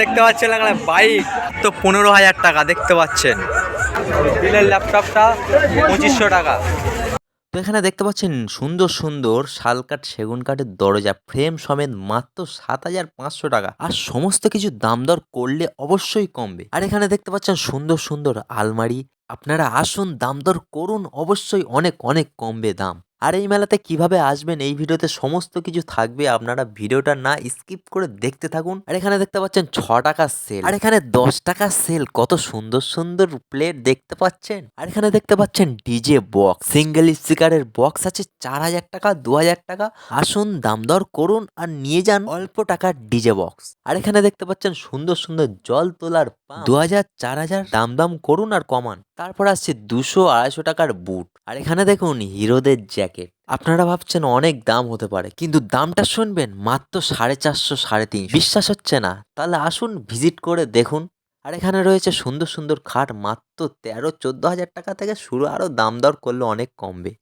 দেখতে পাচ্ছেন এখানে বাইক তো পনেরো হাজার টাকা, দেখতে পাচ্ছেন। বিলের ল্যাপটপটা পঁচিশশো টাকা। তো এখানে দেখতে পাচ্ছেন সুন্দর সুন্দর শাল কাঠ সেগুন কাঠের দরজা, ফ্রেম সমেত মাত্র সাত হাজার পাঁচশো টাকা। আর সমস্ত কিছু দাম দর করলে অবশ্যই কমবে। আর এখানে দেখতে পাচ্ছেন সুন্দর সুন্দর আলমারি। আপনারা আসুন, দাম দর করুন, অবশ্যই অনেক অনেক কমবে দাম। আর এই মেলাতে কীভাবে আসবেন, এই ভিডিওতে সমস্ত কিছু থাকবে, আপনারা ভিডিওটা না স্কিপ করে দেখতে থাকুন। আর এখানে দেখতে পাচ্ছেন ছ টাকার সেল। আর এখানে দশ টাকার সেল। কত সুন্দর সুন্দর প্লেট দেখতে পাচ্ছেন। আর এখানে দেখতে পাচ্ছেন ডিজে বক্স। সিঙ্গেল স্পিকারের বক্স আছে, চার হাজার টাকা, দু হাজার টাকা। আসুন, দাম দর করুন আর নিয়ে যান অল্প টাকার ডিজে বক্স। আর এখানে দেখতে পাচ্ছেন সুন্দর সুন্দর জল তোলার দু হাজার, চার হাজার, দাম দাম করুন আর কমান। তারপর আসছে দুশো আড়াইশো টাকার বুট। আর এখানে দেখুন, হিরোদের জ্যাকেট আপনারা ভাবছেন অনেক দাম হতে পারে, কিন্তু দামটা শুনবেন মাত্র সাড়ে চারশো, সাড়ে তিনশো। বিশ্বাস হচ্ছে না। তাহলে আসুন ভিজিট করে দেখুন। আর এখানে রয়েছে সুন্দর সুন্দর খাট মাত্র তেরো, চোদ্দ হাজার টাকা থেকে শুরু, আরও দাম দর করলে অনেক কমবে।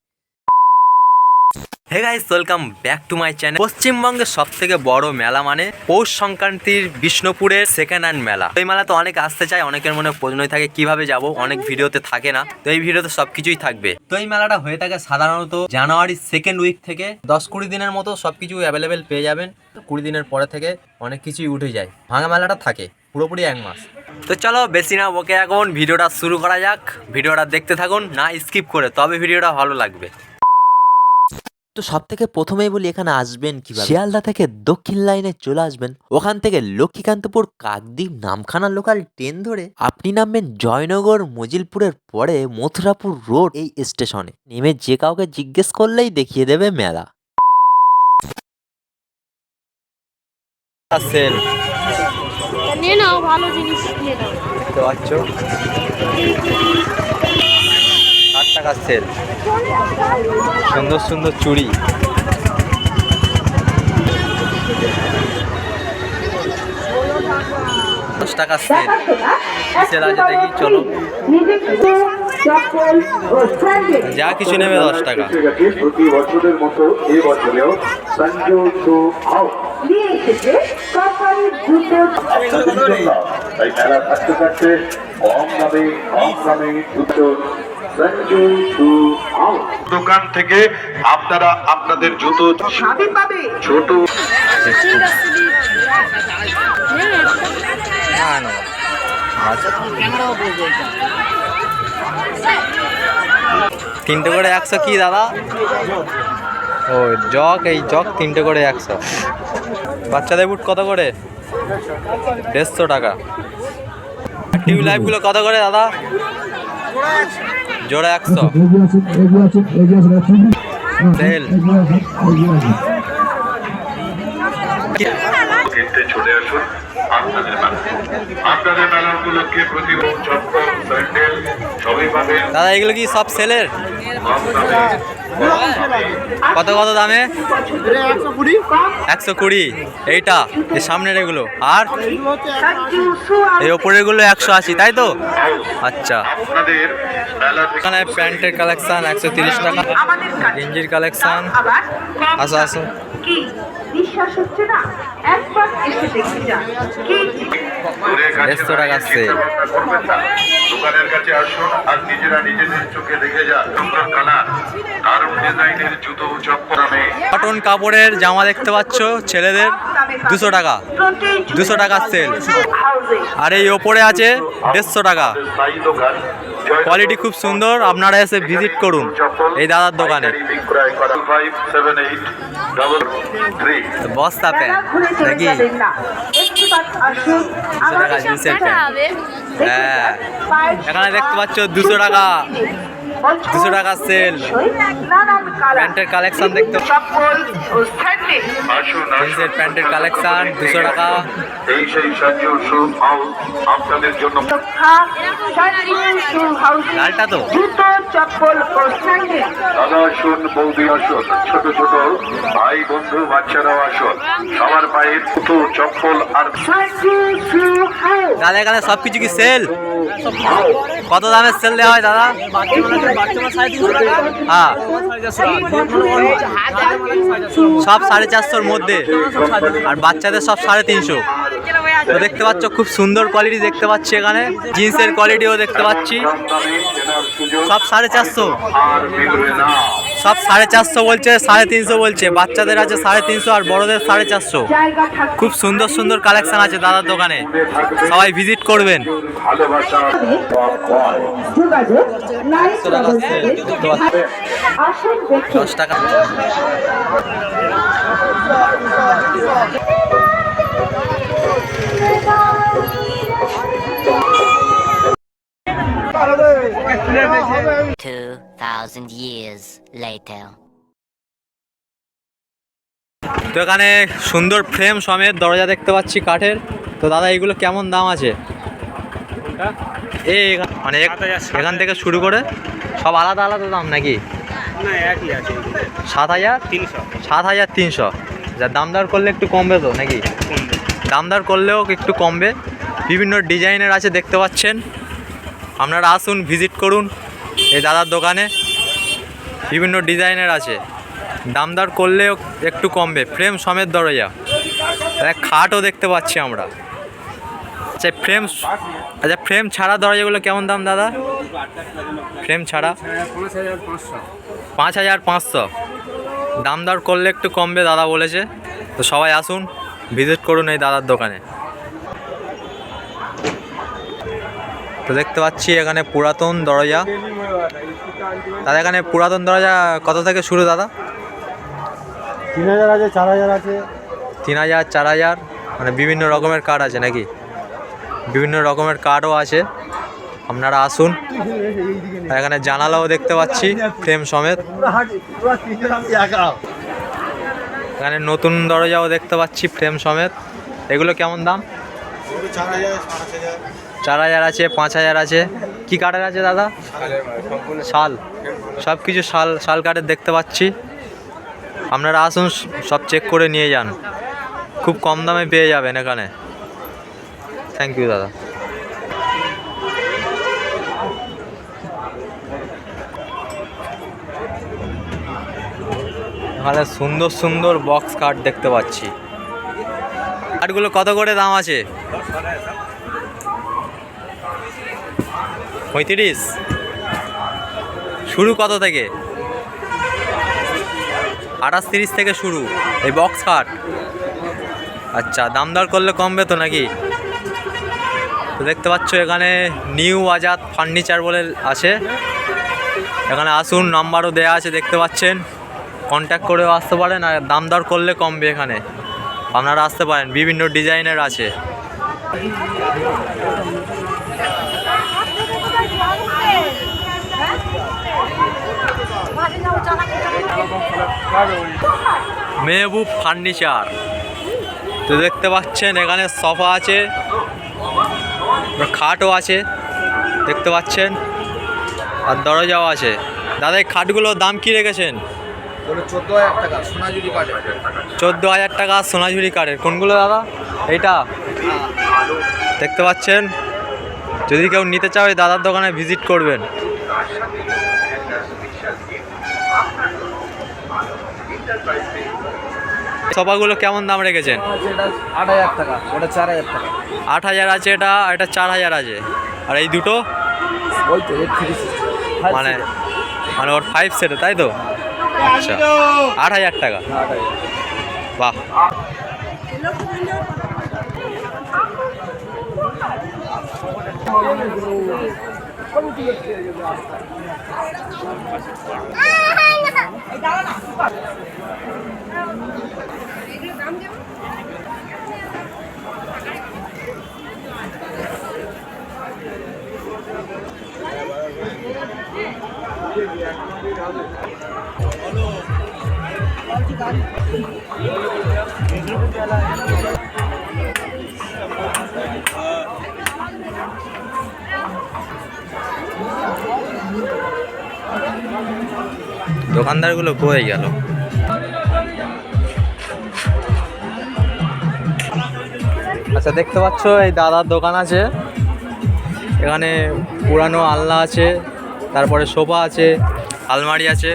Hey guys welcome back to my channel পশ্চিমবঙ্গের সব থেকে বড় মেলা মানে পৌষ সংক্রান্তির বিষ্ণুপুরের সেকেন্ড হ্যান্ড মেলা। এই মেলা তো অনেক আসতে চায়, অনেকের মনে প্রশ্নই থাকে কীভাবে যাব, অনেক ভিডিওতে থাকে না, তো এই ভিডিওতে সবকিছুই থাকবে। তো এই মেলাটা হয়ে থাকে সাধারণত জানুয়ারি সেকেন্ড উইক থেকে দশ কুড়ি দিনের মতো সবকিছু অ্যাভেলেবেল পেয়ে যাবেন। কুড়ি দিনের পরে থেকে অনেক কিছুই উঠে যায়। ভাঙা মেলাটা থাকে, পুরোপুরি এক মাস। তো চলো বেশি না, ওকে এখন ভিডিওটা শুরু করা যাক। ভিডিওটা দেখতে থাকুন, না স্কিপ করে, তবে ভিডিওটা ভালো লাগবে। তো সব থেকে প্রথমেই বলি এখানে আসবেন কীভাবে? শিয়ালদা থেকে দক্ষিণ লাইনে চলে আসবেন। ওখান থেকে লক্ষ্মীকান্তপুর কাকদ্বীপ নামখানা লোকাল ট্রেন ধরে আপনি নামবেন জয়নগর মজিলপুরের পরে মথুরাপুর রোড এই স্টেশনে নেমে যে কাউকে জিজ্ঞেস করলেই দেখিয়ে দেবে মেলা। সেল নিয়ে নাও ভালো জিনিস নিয়ে নাও। দেখতে পাচ্ছ? ষাট সেল সুন্দর সুন্দর চুড়ি। দশ সেল। সেল আছে দেখি চলো। যা কিছু নেবে দশ টাকা। প্রতি বছরের মতো এই বছরেও তাই মেলা থাকতে থাকতে কম দামে কম দামে দোকান থেকে আপনারা আপনাদের জুতো ছোট। তিনটে করে একশো কি দাদা? ও জগ এই জগ তিনটে করে একশো। বাচ্চাদের বুট কত করে? দেড়শো টাকা। টিউবলাইটগুলো কত করে দাদা? জোড়া একশো। সেল কিনতে চলে আসুন। আপনাদের মেলা আপনাদের মেলা উপলক্ষে প্রতি চপ্পল স্যান্ডেল সবই পাবেন। দাদা এগুলো কি সব সেলের? কত কত দামে? একশো কুড়ি। এইটা এই সামনের এগুলো। আর? এই ওপরেরগুলো একশো আশি তাই তো? আচ্ছা। এখানে প্যান্টের কালেকশন একশো তিরিশ টাকা। গেঞ্জির কালেকশন। আসো, আসো। বিশ্বাস হচ্ছে না? একবার এসে দেখে টাকা করবেন না। দোকানের কাছে আসুন আর নিজেরা নিজেদের চোখে দেখে যান সুন্দর কালার। দারুণ ডিজাইনের জুতো চপ্পল কটন কাপড়ের জামা দেখতে পাচ্ছ ছেলেদের। দুশো টাকা। দুশো টাকার সেল আর এই ওপরে আছে দেড়শো টাকা। কোয়ালিটি খুব সুন্দর আপনারা এসে ভিজিট করুন এই দাদার দোকানে। বস্তা প্যান্ট নাকি? টাকা হ্যাঁ। এখানে দেখতে পাচ্ছ দুশো টাকা। দুশো টাকা সেল প্যান্টের কালেকশন দেখতে। জিন্সের প্যান্টের কালেকশন দুশো টাকা। এই সেই সঞ্জীব শু হাউস আপনাদের জন্য। লালটা তো। জুতো চপ্পল ও স্যান্ডেল দাদা আসুন বৌদি আসুন। ছোট ছোট ভাই বন্ধু বাচ্চারাও আসুন। সবার পায়ে জুতো চপ্পল আর শু হাউস সব কিছু কি সেল কত দামে সেল দেওয়া হয় দাদা? হ্যাঁ। সব সাড়ে চারশোর মধ্যে। আর বাচ্চাদের সব সাড়ে তিনশো। তো দেখতে পাচ্ছ, খুব সুন্দর কোয়ালিটি দেখতে পাচ্ছি এখানে। জিন্সের কোয়ালিটিও দেখতে পাচ্ছি। সব সাড়ে চারশো। সব সাড়ে চারশো বলছে, সাড়ে তিনশো বলছে। বাচ্চাদের আছে সাড়ে তিনশো আর বড়দের সাড়ে চারশো। খুব সুন্দর সুন্দর কালেকশন আছে দাদার দোকানে। সবাই ভিজিট করবেন। দশ টাকা। Two thousand years later. তো এখানে সুন্দর ফ্রেম সমেত দরজা দেখতে পাচ্ছি কাঠের। তো দাদা এগুলো কেমন দাম আছে? এই মানে এখান থেকে শুরু করে সব আলাদা আলাদা দাম নাকি? সাত হাজার? তিনশো। সাত হাজার তিনশো। যা দামদার করলে একটু কমবে তো নাকি? দামদার করলেও একটু কমবে। বিভিন্ন ডিজাইনের আছে দেখতে পাচ্ছেন। আপনারা আসুন ভিজিট করুন এই দাদার দোকানে। বিভিন্ন ডিজাইনের আছে। দামদার করলেও একটু কমবে ফ্রেম সমেত দরজা একটা খাটও দেখতে পাচ্ছি আমরা। আচ্ছা ফ্রেম আচ্ছা ফ্রেম ছাড়া দরজাগুলো কেমন দাম দাদা? ফ্রেম ছাড়া? পাঁচ হাজার পাঁচশো। দাম দর করলে একটু কমবে দাদা বলেছে। তো সবাই আসুন ভিজিট করুন এই দাদার দোকানে। তো দেখতে পাচ্ছি এখানে পুরাতন দরজা। দাদা এখানে পুরাতন দরজা কত থেকে শুরু দাদা? তিন হাজার আছে চার হাজার আছে। তিন হাজার চার হাজার মানে বিভিন্ন রকমের কার্ড আছে নাকি? বিভিন্ন রকমের কার্ডও আছে। আপনারা আসুন। এখানে জানালাও দেখতে পাচ্ছি ফ্রেম সমেত। এখানে নতুন দরজাও দেখতে পাচ্ছি ফ্রেম সমেত। এগুলো কেমন দাম? চার হাজার আছে, পাঁচ হাজার আছে। কি কাঠের আছে দাদা? শাল। সব কিছু শাল শাল কাঠের দেখতে পাচ্ছি। আপনারা আসুন, সব চেক করে নিয়ে যান। খুব কম দামে পেয়ে যাবেন এখানে। থ্যাংক ইউ দাদা। এখানে সুন্দর সুন্দর বক্স কার্ড দেখতে পাচ্ছি। কার্ডগুলো কত করে দাম আছে? পঁয়ত্রিশ? শুরু কত থেকে? আঠাশ তিরিশ থেকে শুরু, এই বক্স কাট আচ্ছা দাম দর করলে কমবে তো নাকি? তো দেখতে পাচ্ছ এখানে নিউ আজাদ ফার্নিচার বলে আছে। এখানে আসুন নাম্বারও দেওয়া আছে, দেখতে পাচ্ছেন। কন্ট্যাক্ট করেও আসতে পারেন আর দাম দর করলে কমবে এখানে। আপনারা আসতে পারেন, বিভিন্ন ডিজাইনের আছে। মেহবুব ফার্নিচার। তো দেখতে পাচ্ছেন, এখানে সোফা আছে, খাটও আছে, দেখতে পাচ্ছেন, আর দরজাও আছে। দাদা, এই খাটগুলোর দাম কি রেখেছেন? চোদ্দ হাজার টাকা সোনাঝুরি কাঠের কোনগুলো দাদা? এইটা? দেখতে পাচ্ছেন? যদি কেউ নিতে চাও এই দাদার দোকানে ভিজিট করবেন। সোফাগুলো কেমন দাম রেখেছেন? আট হাজার টাকা ওটা চার হাজার টাকা। আট হাজার আছে এটা এটা চার হাজার আছে। আর এই দুটো? ওই মানে মানে ওর ফাইভ সেটে তাই তো? আচ্ছা। আট হাজার টাকা। আট হাজার বাহ। দোকানদারগুলো বয়ে গেল। আচ্ছা দেখতে পাচ্ছ, এই দাদার দোকান আছে। এখানে পুরানো আলনা আছে, তারপরে সোফা আছে, আলমারি আছে।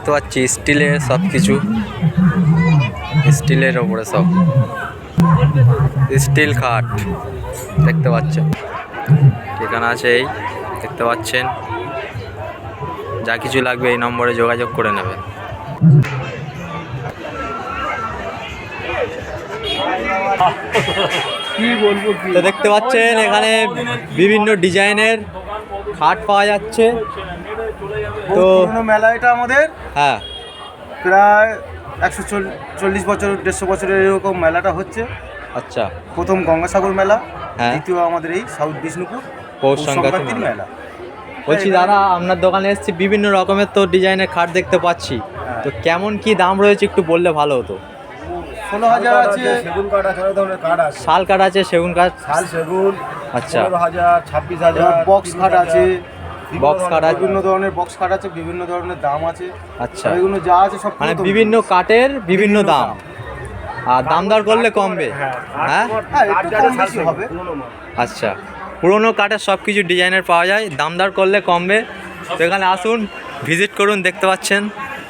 দেখতে পাচ্ছি, স্টিলের সব কিছু স্টিলের ওপরে সব। স্টিল খাট দেখতে পাচ্ছেন। এখানে আছে এই, দেখতে পাচ্ছেন। যা কিছু লাগবে এই নম্বরে যোগাযোগ করে নেবেন দেখতে পাচ্ছেন, এখানে বিভিন্ন ডিজাইনের খাট পাওয়া যাচ্ছে। তো পুরোনো মেলা এটা আমাদের। হ্যাঁ। প্রায় একশো চল্লিশ বছর দেড়শো বছরের এরকম মেলাটা হচ্ছে। আচ্ছা। প্রথম গঙ্গাসাগর মেলা হ্যাঁ। দ্বিতীয় আমাদের এই সাউথ বিষ্ণুপুর পৌষ সংক্রান্তির মেলা। বলছি দাদা আপনার দোকানে এসেছি বিভিন্ন রকমের তো ডিজাইনের খাট দেখতে পাচ্ছি। হ্যাঁ। তো কেমন কি দাম রয়েছে একটু বললে ভালো হতো। ষোলো হাজার আছে। সেগুন কাঠ আছে ধরনের কাঠ আছে। শাল কাঠ আছে সেগুন কাঠ? শাল সেগুন আচ্ছা। হাজার ছাব্বিশ হাজার বক্স কাঠ আছে। বক্স কাঠ আছে? বিভিন্ন ধরনের বক্স কাঠ আছে বিভিন্ন ধরনের দাম আছে। আচ্ছা। এগুলো যা আছে সব মানে বিভিন্ন। কাঠের বিভিন্ন দাম। আর দাম দর করলে কমবে? হ্যাঁ হ্যাঁ? বেশি হবে। আচ্ছা। পুরোনো কাঠের সব কিছু ডিজাইনের পাওয়া যায়। দাম দর করলে কমবে। তো এখানে আসুন ভিজিট করুন দেখতে পাচ্ছেন।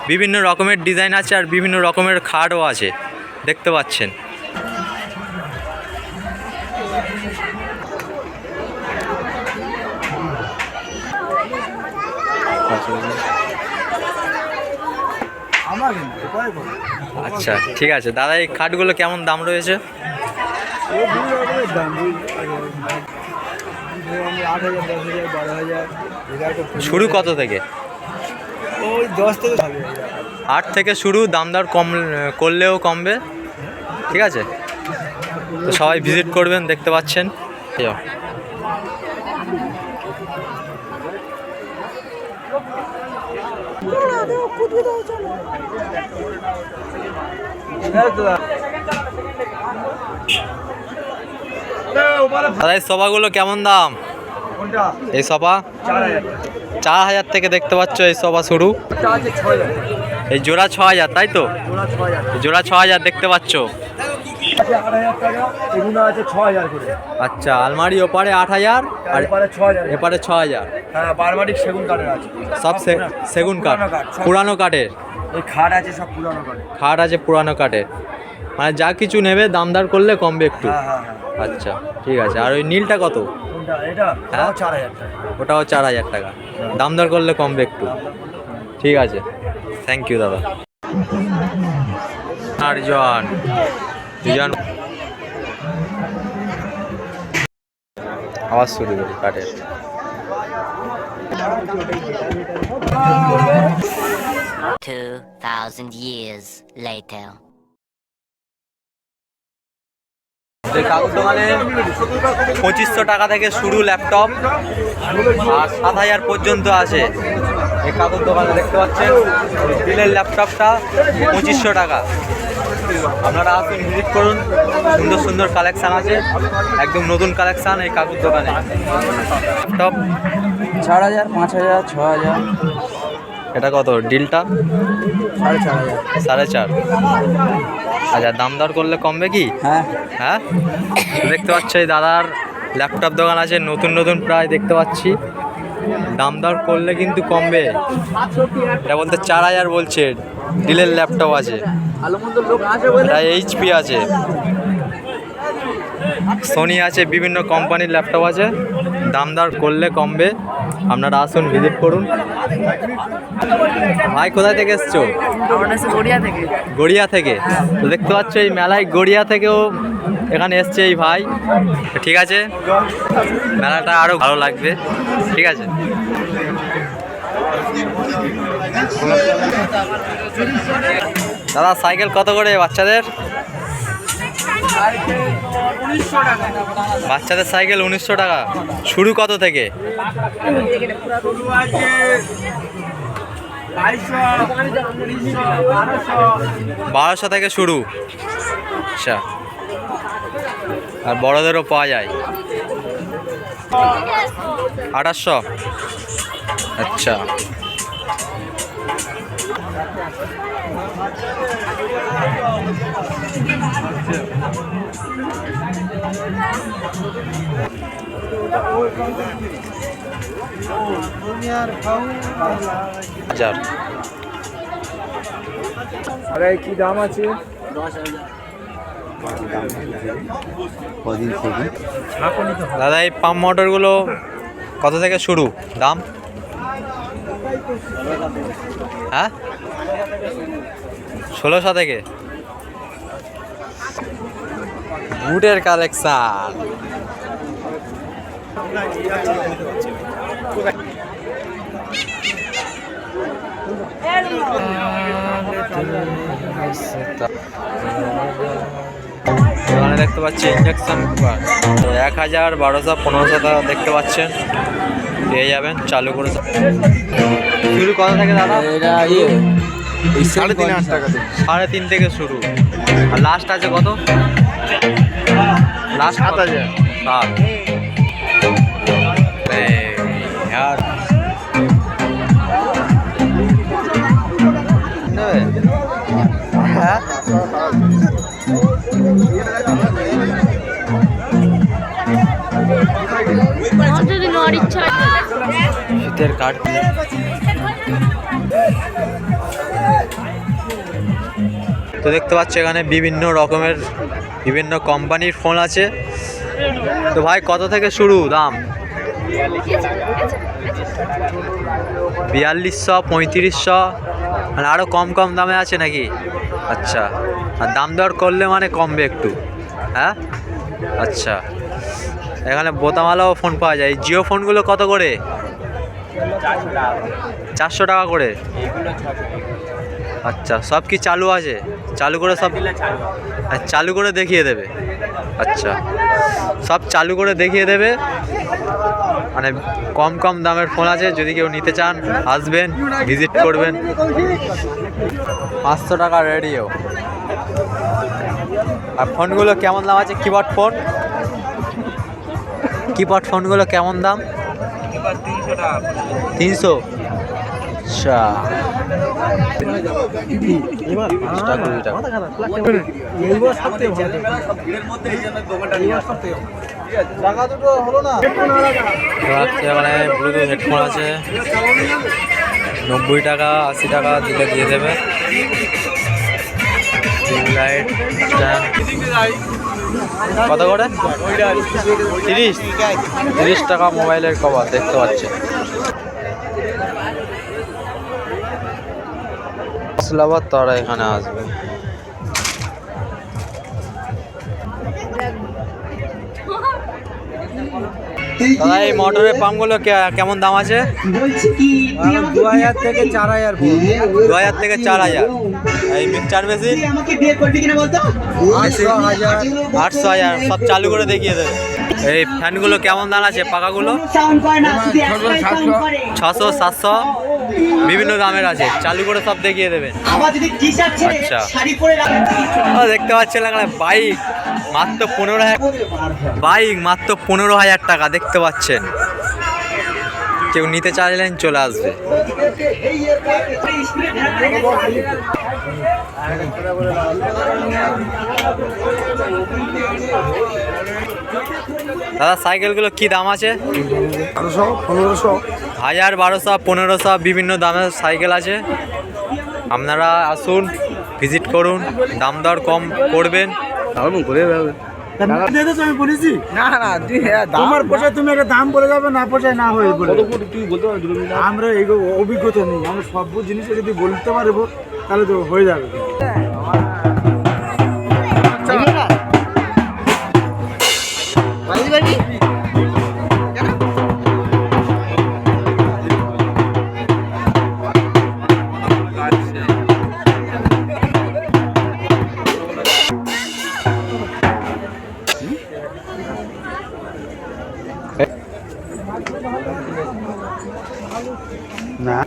বিভিন্ন রকমের ডিজাইন আছে আর বিভিন্ন রকমের খাটও আছে। দেখতে পাচ্ছেন আমার কিন্তু এবারে বলো। আচ্ছা ঠিক আছে। দাদা, এই খাটগুলো কেমন দাম রয়েছে? শুরু কত থেকে? ওই দশ থেকে আট থেকে শুরু দাম দর কম, করলেও কমবে। ঠিক আছে? তো সবাই ভিজিট করবেন, দেখতে পাচ্ছেন। যাও। দাদা এই সোফাগুলো কেমন দাম? এই সবা চার হাজার। থেকে দেখতে পাচ্ছ এই সবা শুরু। এই জোড়া ছ হাজার তাই তো? জোড়া ছ হাজার দেখতে পাচ্ছ। আছে আট হাজার টাকা এগুলো আছে ছ হাজার করে। আচ্ছা আলমারি ওপারে আট হাজার আর আর এপারে ছ হাজার এপারে ছ হাজার। হ্যাঁ বারমাটিক সেগুন কাঠের আছে। সব সে- সেগুন কাঠ। পুরানো কাঠের। এই খাট আছে সব পুরানো কাঠের। খাট আছে পুরানো কাঠের। মানে যা কিছু নেবে দামদার করলে কমবে একটু। হ্যাঁ হ্যাঁ হ্যাঁ। আচ্ছা ঠিক আছে। আর ওই নীলটা কত? কোনটা? এটা? হ্যাঁ? হ্যাঁ চার হাজার টাকা। ওটাও চার হাজার টাকা। দামদার করলে কমবে একটু। ঠিক আছে। থ্যাংক ইউ দাদা। চারজন দুজন আওয়াজ শুরু করি কাঠের Two thousand years later. এই কাগজ দোকানে পঁচিশশো টাকা থেকে শুরু ল্যাপটপ আর সাত হাজার পর্যন্ত আছে এই কাগজ দোকানে দেখতে পাচ্ছেন ডিলের ল্যাপটপটা পঁচিশশো টাকা। আপনারা আসুন ভিজিট করুন। সুন্দর সুন্দর কালেকশান আছে। একদম নতুন কালেকশান এই কাগজ দোকানে। ল্যাপটপ চার হাজার পাঁচ হাজার ছ হাজার। এটা কত? ডিলটা সাড়ে চার হাজার। সাড়ে চার। আচ্ছা দাম দর করলে কমবে কি? হ্যাঁ। হ্যাঁ? দেখতে পাচ্ছ এই দাদার ল্যাপটপ দোকান আছে নতুন নতুন প্রায় দেখতে পাচ্ছি। দাম দর করলে কিন্তু কমবে। এটা বলতে চার হাজার বলছে ডিলের ল্যাপটপ আছে। এটা এইচপি আছে সোনি আছে। বিভিন্ন কোম্পানির ল্যাপটপ আছে। দাম দর করলে কমবে। আপনারা আসুন ভিজিট করুন। ভাই কোথায় থেকে এসছো? গড়িয়া থেকে। গড়িয়া থেকে? তো দেখতে পাচ্ছ এই মেলায় গড়িয়া থেকেও এখানে এসছে এই ভাই। ঠিক আছে? মেলাটা আরও ভালো লাগবে। ঠিক আছে? দাদা, সাইকেল কত করে বাচ্চাদের? বাচ্চাদের সাইকেল উনিশশো টাকা। শুরু কত থেকে? বারোশো থেকে শুরু। আচ্ছা। আর বড়দেরও পাওয়া যায়। আঠাশশো আচ্ছা। হাজার। আরে কি দাম আছে? দাদা এই পাম্প মোটরগুলো কত থেকে শুরু? দাম? হ্যাঁ? ষোলোশো থেকে? বুটের কালেকশন। এখানে দেখতে পাচ্ছি ইঞ্জেকশন তো এক হাজার বারোশো পনেরোশো টাকা দেখতে পাচ্ছেন। পেয়ে যাবেন চালু করে শুরু কত থেকে দাদা? এটা ইয়ে সাড়ে তিন হাজার টাকা। সাড়ে তিন থেকে শুরু। আর লাস্ট আছে কত? লাস্ট সাত হাজার। সাত এই, আর নেবে? হ্যাঁ হয় শীতের কাঠ তো দেখতে পাচ্ছ এখানে বিভিন্ন রকমের বিভিন্ন কোম্পানির ফোন আছে। তো ভাই, কত থেকে শুরু দাম? বিয়াল্লিশশো, পঁয়ত্রিশশো মানে আরও কম কম দামে আছে নাকি? আচ্ছা আর দাম দর করলে মানে কমবে একটু হ্যাঁ? আচ্ছা এখানে বোতামালাও ফোন পাওয়া যায়। জিও ফোনগুলো কত করে? চারশো টাকা করে। আচ্ছা সব কি চালু আছে? চালু করে সব চালু করে দেখিয়ে দেবে। আচ্ছা সব চালু করে দেখিয়ে দেবে। মানে কম কম দামের ফোন আছে, যদি কেউ নিতে চান, আসবেন ভিজিট করবেন। পাঁচশো টাকা রেডিও আর ফোনগুলো কেমন দাম আছে? কিবোর্ড ফোন কিবোর্ড ফোনগুলো কেমন দাম? তিনশো। আচ্ছা পাঁচটা কুড়ি টাকা টাকা দুটো হলো না? রাত্রে এখানে ব্লুটুথ হেডফোন আছে। নব্বই টাকা, আশি টাকা দিলে দিয়ে দেবে। লাইট কত করে? তিরিশ। তিরিশ টাকা মোবাইলের কভার দেখতে পাচ্ছেন। মশলাবাদ তারা এখানে আসবে। দাদা এই মোটরের পাম্পগুলো কে- কেমন দাম আছে? দু হাজার থেকে চার হাজার দু হাজার থেকে চার হাজার। এই মিক্সচার মেশিন? আটশো হাজার আটশো হাজার সব চালু করে দেখিয়ে দেবে। এই ফ্যানগুলো কেমন দাম আছে পাকাগুলো ছশো সাতশো বিভিন্ন দামের আছে। চালু করে সব দেখিয়ে দেবেন। আচ্ছা। ও, দেখতে পাচ্ছেন এখানে বাইক মাত্র পনেরো হাজার বাইক মাত্র পনেরো হাজার টাকা দেখতে পাচ্ছেন। কেউ নিতে চাইলেন চলে আসবে। দাদা সাইকেলগুলো কি দাম আছে? বারোশো পনেরোশো। হাজার বারোশো পনেরোশো বিভিন্ন দামের সাইকেল আছে। আপনারা আসুন ভিজিট করুন দাম দর কম করবেন। আমি বলেছি। না না তোমার পোষায় তুমি একটা দাম বলে যাবে না পোষায় না হয়ে বলে। তুই বলতে আমরা এই অভিজ্ঞতা নেই। আমরা সব জিনিস যদি বলতে পারব তাহলে তো হয়ে যাবে। না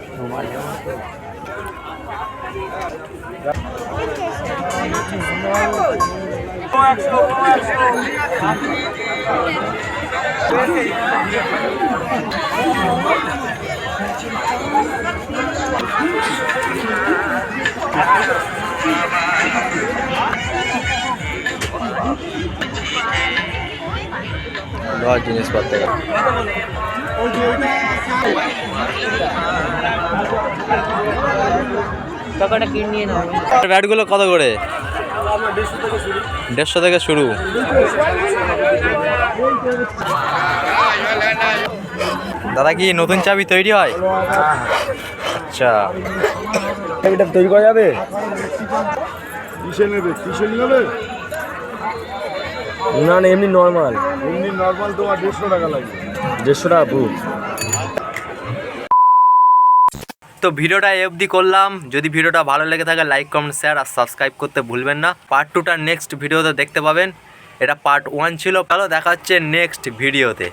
बहुत जिनिस पड़ते লোহার জিনিসপত্র ব্যাটগুলো কত করে? দেড়শো থেকে শুরু। দাদা কি নতুন চাবি তৈরি হয়? আচ্ছা। এটা তৈরি করা যাবে? কিসে নেবে? কিসে নেবে? না না এমনি নর্মাল এমনি নর্মাল তোমার দেড়শো টাকা লাগবে। দেড়শো পুরো তো ভিডিওটা এ অবধি করলাম। যদি ভিডিওটা ভালো লেগে থাকে লাইক কমেন্ট শেয়ার আর সাবস্ক্রাইব করতে ভুলবেন না। পার্ট টুটা নেক্সট ভিডিওতে দেখতে পাবেন। এটা পার্ট ওয়ান ছিল। ভালো দেখা হচ্ছে নেক্সট ভিডিওতে